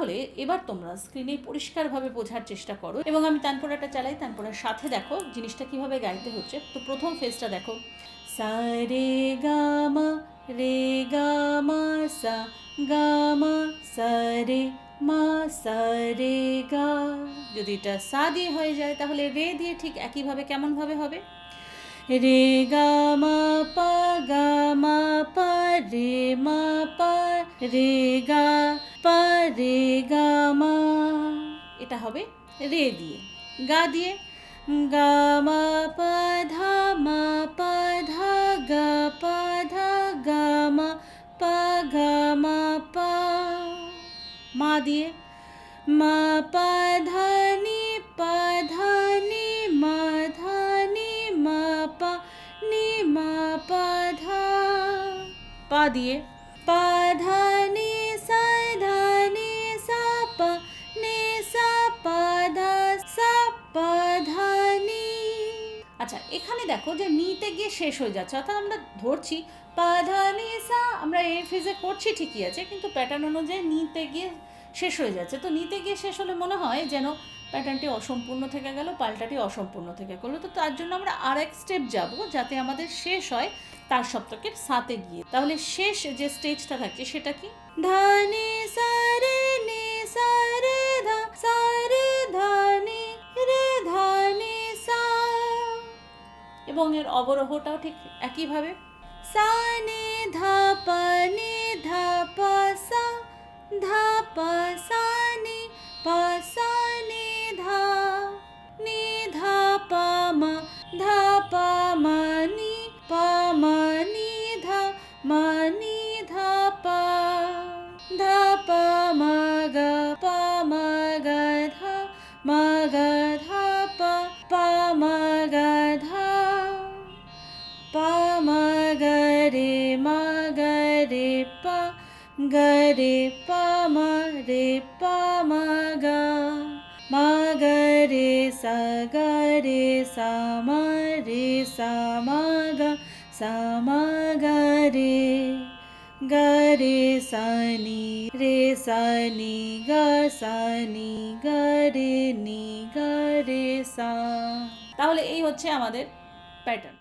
তাহলে এবার তোমরা স্ক্রিনে পরিষ্কারভাবে বোঝার চেষ্টা করো এবং আমি তানপোড়াটা চালাই তানপোড়ার সাথে দেখো জিনিসটা কীভাবে গাইতে হচ্ছে। তো প্রথম ফেজটা দেখো। সা, রে, গা, মা, রে, গা, মা, সা, গা, মা, সা, রে, মা, সা, রে, গা। যদি এটা সা দিয়ে হয়ে যায়, তাহলে রে দিয়ে ঠিক একইভাবে কেমনভাবে হবে? রে, গা, মা, পা, গা, মা, পা, রে, মা, পা, রে, গা পা রে এটা হবে রে দিয়ে। গা দিয়ে। গা মা ধা মা পা ধা গা পা ধা গা মা পা মা পা। মা দিয়ে। মা পা ধা ধা মা ধা নি মা পা নি মা পা পা দিয়ে। পা ধা এখানে দেখো যে নিতে গিয়ে শেষ হয়ে যাচ্ছে, অর্থাৎ আমরা ধরছি, পা ধা আমরা এই ফেজে করছি ঠিকই আছে, কিন্তু প্যাটার্ন অনুযায়ী নিতে গিয়ে শেষ হয়ে যাচ্ছে। তো নিতে গিয়ে শেষ হলে মনে হয় যেন প্যাটার্নটি অসম্পূর্ণ থেকে গেল, পাল্টাটি অসম্পূর্ণ থেকে গেলো। তো তার জন্য আমরা আর এক স্টেপ যাব, যাতে আমাদের শেষ হয় তার সপ্তকের সাথে গিয়ে। তাহলে শেষ যে স্টেজটা থাকছে সেটা কি? ধানি এবং এর অবরোহটাও ঠিক একইভাবে। সা নি ধা পা নি ধা পা সা গা রে মা গা রে পা গা রে পা মা রে পা মা গা মা গা রে সা গা রে সা মা রে সা মা গা সা মা গা রে গা রে সা নি রে সা নি গা সা নি গা রে নি গা রে সা তাহলে এই হচ্ছে আমাদের প্যাটার্ন